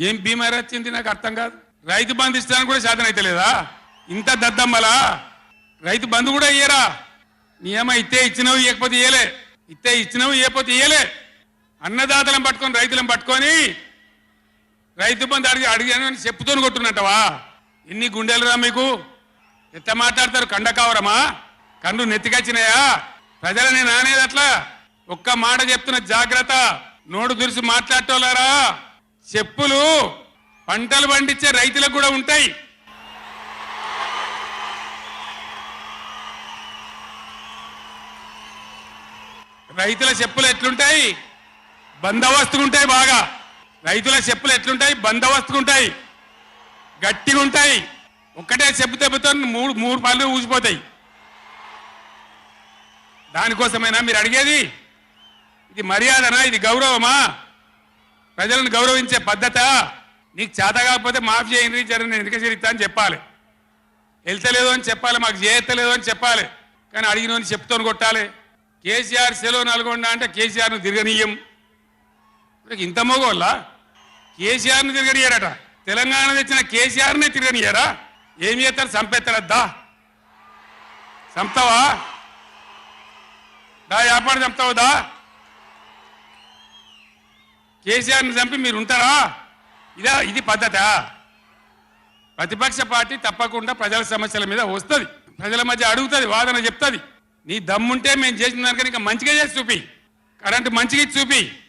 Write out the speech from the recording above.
ఏం బీమారి వచ్చింది నాకు అర్థం కాదు. రైతు బంధు ఇస్తానికి కూడా సాధన అయితే లేదా? ఇంత దద్దమ్మలా? రైతు బంధు కూడా ఇయ్యరా? నియమ ఇస్తే ఇచ్చినవి ఇవ్వకపోతే ఇయ్యలే. ఇస్తే ఇచ్చినవి ఇవ్వకపోతే ఇయ్యలే. అన్నదాతలను పట్టుకొని రైతులను పట్టుకొని రైతు బంధు అడిగి అడిగాను అని చెప్పుతోని కొట్టున్నట్టవా? ఎన్ని గుండెలురా మీకు? ఎంత మాట్లాడతారు? కండకావరమా కండు నెత్తికొచ్చినాయా? ప్రజలని నానేది అట్లా? ఒక్క మాట చెప్తున్న జాగ్రత్త. నోడు దురిసి మాట్లాడటోలారా చెప్పులు పంటలు పండించే రైతులకు కూడా ఉంటాయి. రైతుల చెప్పులు ఎట్లుంటాయి? బందోబస్తుకుంటాయి బాగా. రైతుల చెప్పులు ఎట్లుంటాయి? బందోబస్తుకుంటాయి గట్టిగా ఉంటాయి. ఒక్కటే చెప్పు దెబ్బతో మూడు మూడు పళ్ళు ఊసిపోతాయి. దానికోసమైనా మీరు అడిగేది? ఇది మర్యాదనా? ఇది గౌరవమా? ప్రజలను గౌరవించే పద్ధత నీకు చేత కాకపోతే మాఫ్ చేయండి జరగని ఎందుకు చేస్తా అని చెప్పాలి. వెళ్తలేదు అని చెప్పాలి మాకు చేయత్తలేదు అని చెప్పాలి. కానీ అడిగినోని చెప్తోని కొట్టాలి. కేసీఆర్ సెలవు నల్గొండ అంటే కేసీఆర్ను తిరగనీయం. ఇంత మగోళ్ళ? కేసీఆర్ను తిరగనియారట. తెలంగాణ తెచ్చిన కేసీఆర్నే తిరగనీయారా? ఏమి చేస్తారు? చంపేస్తారద్దా చంపుతావా? దా వ్యాపారం చంపుతావు? దా. కేసీఆర్ని చంపి మీరు ఉంటారా ఇదా ఇది పద్ధత? ప్రతిపక్ష పార్టీ తప్పకుండా ప్రజల సమస్యల మీద వస్తుంది. ప్రజల మధ్య అడుగుతుంది వాదన చెప్తుంది. నీ దమ్ముంటే మేము చేసిన దానికని ఇంకా మంచిగా చేసి చూపి. కరెంటు మంచిగా చూపి.